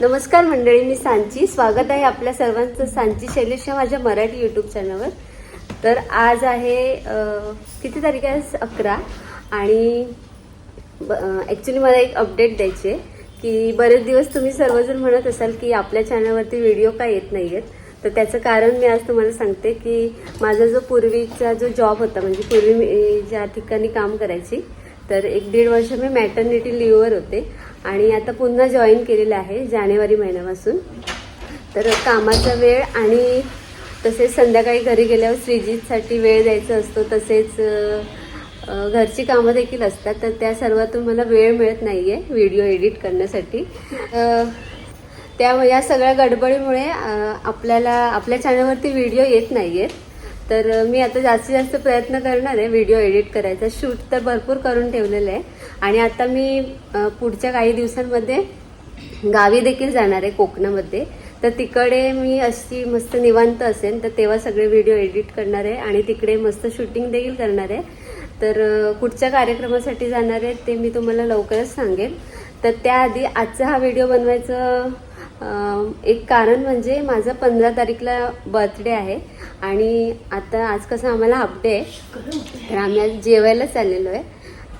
नमस्कार मंडळी मी सांची. स्वागत आहे आपल्या सर्वांचं सांची शैलेश माझ्या मराठी यूट्यूब चॅनलवर तर आज आहे किती तारीख आहे? अकरा. आणि ॲक्च्युली मला एक अपडेट द्यायची आहे की बरेच दिवस तुम्ही सर्वजण म्हणत असाल की आपल्या चॅनलवरती व्हिडिओ का येत नाही आहेत तर त्याचं कारण मी आज तुम्हाला सांगते की माझा जो पूर्वीचा जो जॉब होता म्हणजे पूर्वी मी ज्या ठिकाणी काम करायची तर एक दीड वर्ष मी मॅटर्निटी लिव्हवर होते. आणि आता पुन्हा जॉईन केलेलं आहे जानेवारी महिन्यापासून. तर कामाचा वेळ आणि तसेच संध्याकाळी घरी गेल्यावर श्रीजीतसाठी वेळ द्यायचा असतो तसेच घरची कामं देखील असतात. तर त्या सर्वातून मला वेळ मिळत नाही आहे व्हिडिओ एडिट करण्यासाठी त्या या सगळ्या गडबडीमुळे आपल्याला आपल्या चॅनलवरती व्हिडिओ येत नाही आहेत तर मी आता जास्तीत जास्त प्रयत्न करणार आहे व्हिडिओ एडिट करायचा. शूट तर भरपूर करून ठेवलेलं आहे. आणि आता मी पुढच्या काही दिवसांमध्ये गावी देखील जाणार आहे कोकणामध्ये. तर तिकडे मी अशी मस्त निवांत असेल तर तेव्हा सगळे व्हिडिओ एडिट करणार आहे आणि तिकडे मस्त शूटिंग देखील करणार आहे. तर कुठच्या कार्यक्रमासाठी जाणार आहे ते मी तुम्हाला लवकरच सांगेन. तर त्याआधी आजचा हा व्हिडिओ बनवायचं एक कारण म्हणजे माझा पंधरा तारीखला बर्थडे आहे आणि आता आज कसं आम्हाला हफ्ते डे आहे. तर आम्ही आज जेवायला चाललेलो आहे.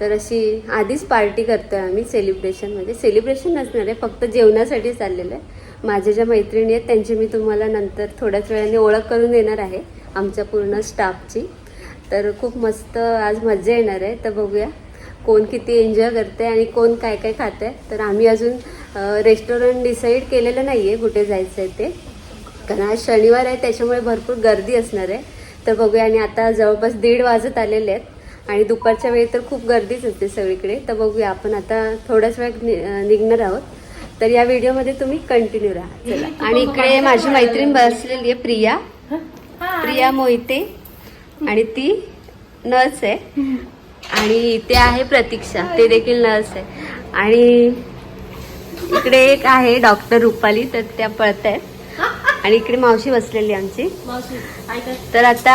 तर अशी आधीच पार्टी करतोय आम्ही सेलिब्रेशन म्हणजे सेलिब्रेशन नसणार आहे फक्त जेवणासाठी चाललेलं आहे. माझ्या ज्या मैत्रिणी आहेत त्यांची मी तुम्हाला नंतर थोड्याच वेळाने ओळख करून देणार आहे आमच्या पूर्ण स्टाफची तर खूप मस्त आज मजा येणार आहे. तर बघूया. कोण किती एन्जॉय करते आणि कोण काय काय खात आहे तर आम्ही अजून रेस्टॉरंट डिसाईड केलेलं नाही आहे कुठे जायचं आहे ते. कारण आज शनिवार आहे त्याच्यामुळे भरपूर गर्दी असणार आहे. तर बघूया आणि आता जवळपास दीड वाजत आलेले आहेत. आणि दुपारच्या वेळी तर खूप गर्दीच असते सगळीकडे. तर बघूया आपण आता थोड्याच अं, निघणार आहोत. तर या व्हिडिओमध्ये तुम्ही कंटिन्यू राहा. चला. आणि इकडे माझी मैत्रीण बसलेली आहे प्रिया. प्रिया मोहिते. आणि ती नर्स आहे. आणि इथे आहे प्रतीक्षा. ते देखील नर्स आहे. आणि इकडे एक आहे डॉक्टर रुपाली तर त्या पळत आहेत आणि इकडे मावशी बसलेली आमची. तर आता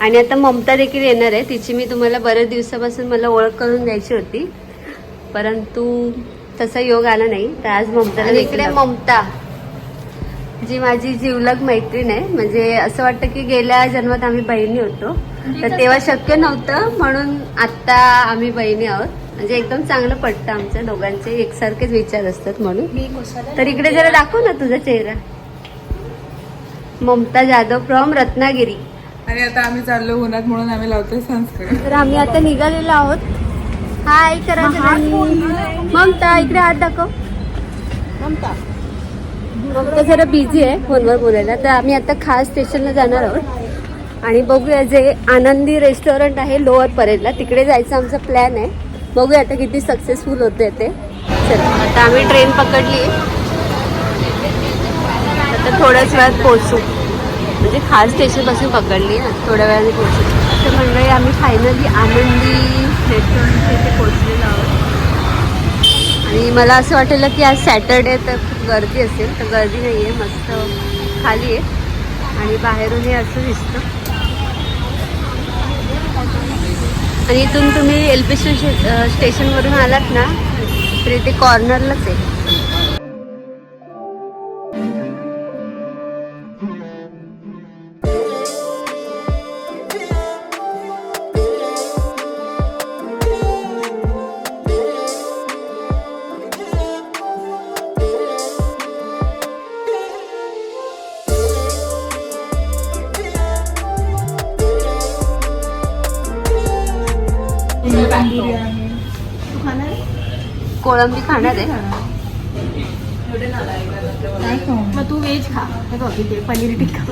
आणि आता ममता देखील येणार आहे. तिची मी तुम्हाला बऱ्याच दिवसापासून मला ओळख करून द्यायची होती. परंतु तसा योग आला नाही तर आज ममता इकडे ममता. जी माझी जीवलग मैत्रीण आहे. म्हणजे असं वाटतं की गेल्या जन्मात आम्ही बहिणी होतो. तर तेव्हा शक्य नव्हतं म्हणून आत्ता आम्ही बहिणी आहोत. म्हणजे एकदम चांगलं पडतं आमच्या दोघांचे एकसारखेच विचार असतात म्हणून. तर इकडे जरा दाखव ना तुझा चेहरा. ममता जाधव फ्रॉम रत्नागिरी. आणि आता आम्ही चाललो उन्हात म्हणून आम्ही लावतोय सनस्क्रीन तर आम्ही आता निघालेलो आहोत. हाय करा. ममता इकडे हात दाखव. ममता. जरा बिझी आहे फोनवर बोलायला. तर आम्ही आता खास स्टेशनला जाणार आहोत. आणि बघूया जे आनंदी रेस्टॉरंट आहे लोअर परेडला तिकडे जायचं आमचा प्लॅन आहे. बघूया आता किती सक्सेसफुल होते ते. चला आता आम्ही ट्रेन पकडली. आता थोड्याच वेळात पोहोचू. म्हणजे खास स्टेशनपासून पकडली ना थोड्या वेळाने पोहोचू. तर मंडळी आम्ही फायनली आनंदी रेस्टॉरंटच्या इथे पोहोचलेलो आहोत. आणि मला असं वाटलं की आज सॅटरडे तर खूप गर्दी असेल तर गर्दी नाही आहे मस्त खाली आहे. आणि बाहेरून हे असं दिसतं. आणि इथून तुम्ही एल पी स्टेशन स्टेशनवरून आलात ना तर इथे कॉर्नरलाच आहे. कोळंबी खाणार आहे. मग तू व्हेज खा. हे बघ इथे पनीर टिक्का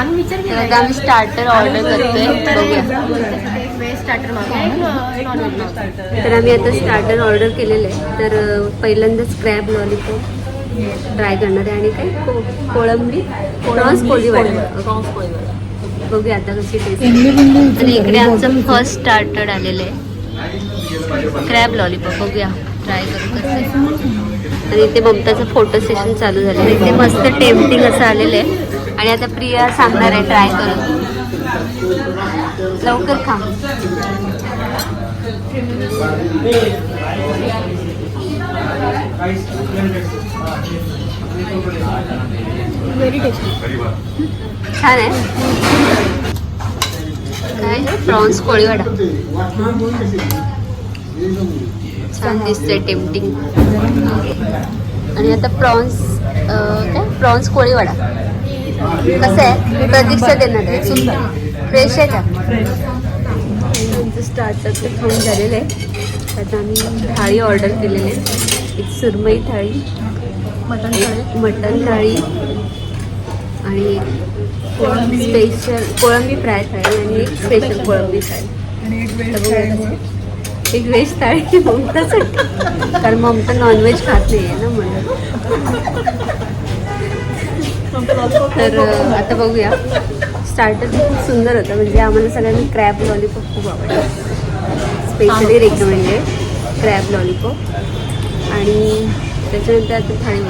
आम्ही विचार केला आम्ही स्टार्टर ऑर्डर करतोय. व्हेज स्टार्टर तर आम्ही आता स्टार्टर ऑर्डर केलेलं आहे. तर पहिल्यांदाच क्रॅब लॉलीपॉप ट्राय करणार आहे. आणि काय? कोळंबी. प्रॉन्स कोळी वाटतं बघूया आता कशी टेस्ट आणि इकडे आमचं फर्स्ट स्टार्टर आलेलं आहे. क्रॅब लॉलीपॉप बघूया. ट्राय करू कसं. आणि इथे ममताचं फोटो सेशन चालू आहे इथे मस्त टेम्पटिंग असं आलेलं आहे. आणि आता प्रिया सांगणार आहे ट्राय करून लवकर खा. व्हेरी टेस्टी छान आहे. काय? प्रॉन्स कोळीवडा. छान दिसतंय टेम्पटिंग आणि आता प्रॉन्स काय? प्रॉन्स कोळीवडा. कसं आहे? प्रतीक्षा देणार आहे. सुंदर फ्रेश आहे का? आमचं खाऊन झालेलं आहे. आता आम्ही थाळी ऑर्डर केलेली आहे. एक सुरमई थाळी मटन थाळी मटन थाळी आणि स्पेशल कोळंबी फ्राय थाळी आणि एक स्पेशल कोळंबी थाळी. एक व्हेज थाळी ममतासाठी कारण ममता नॉनव्हेज खात नाही आहे ना म्हणून. तर आता बघूया. स्टार्टर खूप सुंदर होतं. म्हणजे आम्हाला सगळ्यांना क्रॅब लॉलीपॉप खूप आवडलं स्पेशली रेकमेंडेड क्रॅब लॉलीपॉप आणि त्याच्यानंतर आता थाळी.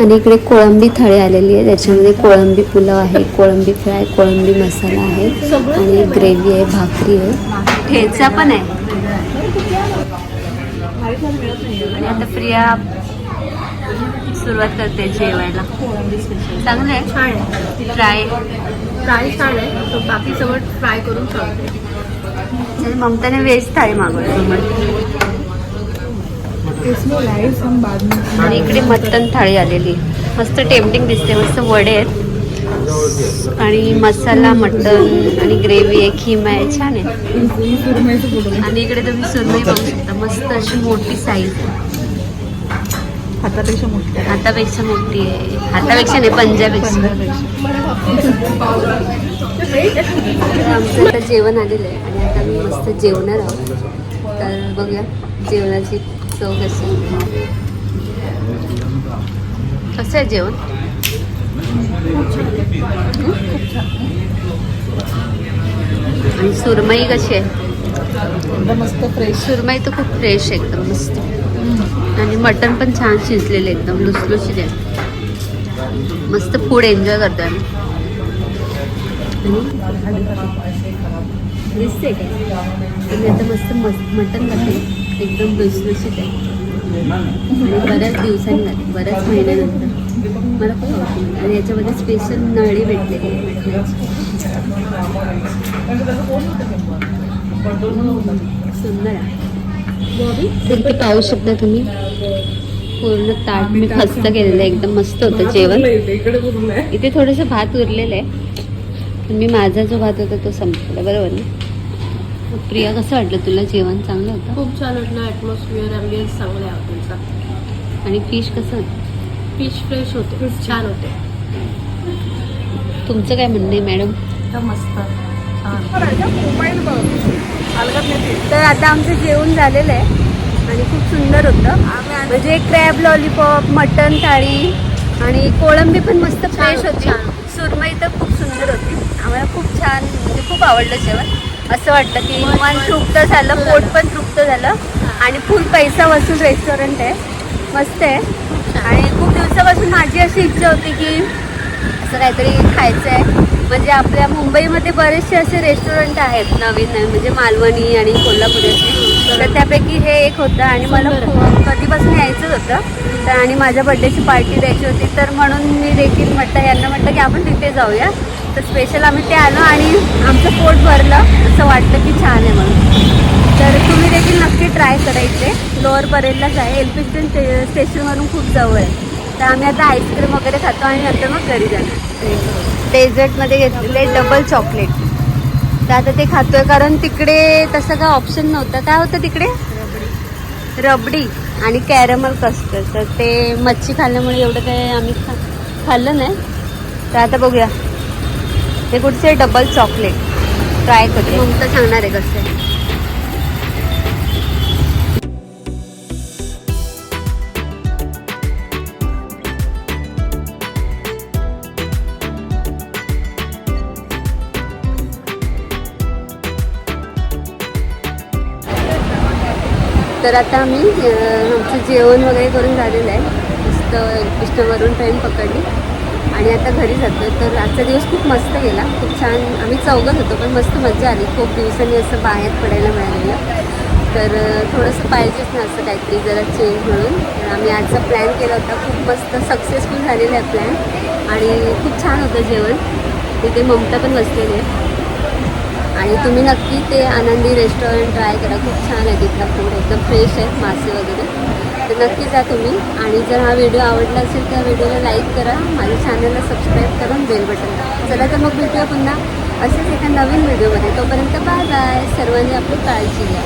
आणि इकडे कोळंबी थाळी आलेली आहे. त्याच्यामध्ये कोळंबी पुलाव आहे कोळंबी फ्राय कोळंबी मसाला आहे आणि ग्रेव्ही आहे भाकरी आहे. ठेचा पण आहे. आणि आता प्रिया सुरुवात करते जेवायला. चांगलं आहे? छान आहे. फ्राय. फ्राय छान आहे. तो बाकी सगळं फ्राय करून ठेवते ममताने व्हेज थाळी मागवली. आणि इकडे मटन थाळी आलेली. मस्त टेम्पटिंग दिसते मस्त वडे आहेत. आणि मसाला मटन आणि ग्रेव्ही आहे खिमा आहे छान आहे. आणि इकडे तुम्ही सुरमई बघू शकता मस्त अशी मोठी साईज हातापेक्षा मोठी हातापेक्षा मोठी आहे. हातापेक्षा नाही पंजापेक्षा. आमचं आता जेवण आलेलं आहे आणि आता मी मस्त जेवणार आहोत. तर बघूया जेवणाची कशी आहे. कसं आहे जेवण? आणि सुरमई कशी आहे? मस्त फ्रेश सुरमई तर खूप फ्रेश आहे एकदम मस्त. आणि मटण पण छान शिजलेलं एकदम आहे. मस्त फूड एन्जॉय करतोय आम्ही. दिसते का आणि आता मस्त मस्त मटण खाते एकदम लुसलुशीत आहे बऱ्याच दिवसांनी बऱ्याच महिन्यानंतर. मला खूप आवडते. आणि याच्यामध्ये स्पेशल नळी भेटलेली आहे सुंदर आहे पाहू शकता तुम्ही. पूर्ण ताट मी खस्त केलेलं आहे. एकदम मस्त होतं जेवण. इथे थोडंसं भात उरलेलं आहे. पण मी माझा जो भात होता तो संपला. बरोबर ना? प्रिया कसं वाटलं तुला? जेवण चांगलं होतं? खूप छान वाटलं. ॲटमॉस्फिअर ॲम्बियन्स चांगला आहे हॉटेलचा आणि फिश कसं होतं? फिश फ्रेश होते. छान होते. तुमचं काय म्हणणं आहे मॅडम? मस्त. मोबाईल तर आता आमचं जेवण झालेलं आहे. आणि खूप सुंदर होतं. म्हणजे क्रॅब लॉलीपॉप मटन थाळी आणि कोळंबी पण मस्त फ्रेश होती. छान. सुरमई तर खूप सुंदर होती. आम्हाला खूप छान म्हणजे खूप आवडलं जेवण. असं वाटतं की मन तृप्त झालं पोट पण तृप्त झालं. आणि फुल पैसा वसूल रेस्टॉरंट आहे. मस्त आहे. आणि खूप दिवसापासून माझी अशी इच्छा होती की असं काहीतरी खायचं आहे म्हणजे आपल्या मुंबईमध्ये बरेचसे असे रेस्टॉरंट आहेत नवीन नवीन म्हणजे मालवणी आणि कोल्हापुरी. असे तर त्यापैकी हे एक होतं आणि मला कधीपासून यायचंच होतं. तर आणि माझ्या बड्डेची पार्टी द्यायची होती. तर म्हणून मी देखील म्हटलं यांना म्हटलं की आपण तिथे जाऊया. तर स्पेशल आम्ही ते आलो आणि आमचं पोट भरलं. असं वाटलं की छान आहे म्हणून. तर तुम्ही देखील नक्की ट्राय करायचे लोअर परेललाच आहे. एल पी स्टेशन स्टेशनवरून खूप जवळ आहे. तर आम्ही आता आईस्क्रीम वगैरे खातो आणि नंतर मग घरी जाणार. डेझर्टमध्ये घेतलेले डबल चॉकलेट तर आता ते खातोय कारण तिकडे तसं काय ऑप्शन नव्हतं. काय होतं तिकडे? रबडी. आणि कॅरमल कस्टर्ड तर ते मच्छी खाल्ल्यामुळे एवढं काय आम्ही खा खाल्लं नाही. तर आता बघूया. ते कुठचे? डबल चॉकलेट ट्राय करते मग तर सांगणार आहे कसं तर आता आम्ही आमचं जेवण वगैरे करून झालेलं आहे. मस्त कृष्णावरून ट्रेन पकडली. आणि आता घरी जातो. तर आजचा दिवस खूप मस्त गेला. खूप छान आम्ही चौघत होतो पण मस्त मजा आली. खूप दिवसांनी असं बाहेर पडायला मिळालेलं. तर थोडंसं पाहिजेच ना असं काहीतरी जरा चेंज म्हणून. तर आम्ही आजचा प्लॅन केला होता. खूप मस्त सक्सेसफुल झालेला आहे प्लॅन आणि खूप छान होतं जेवण. तिथे ममता पण बसलेली आहे. आणि तुम्ही नक्की ते आनंदी रेस्टॉरंट ट्राय करा. खूप छान आहे तिथलं फूड एकदम फ्रेश आहे मासे वगैरे. तर नक्की जा तुम्ही. आणि जर हा व्हिडिओ आवडला असेल तर व्हिडिओला लाईक करा. माझ्या चॅनलला सबस्क्राईब करून बेल बटन चला तर मग भेटूया पुन्हा असेच एका नवीन व्हिडिओमध्ये तोपर्यंत बाय बाय सर्वांनी आपली काळजी घ्या.